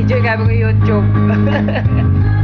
video kami ko YouTube.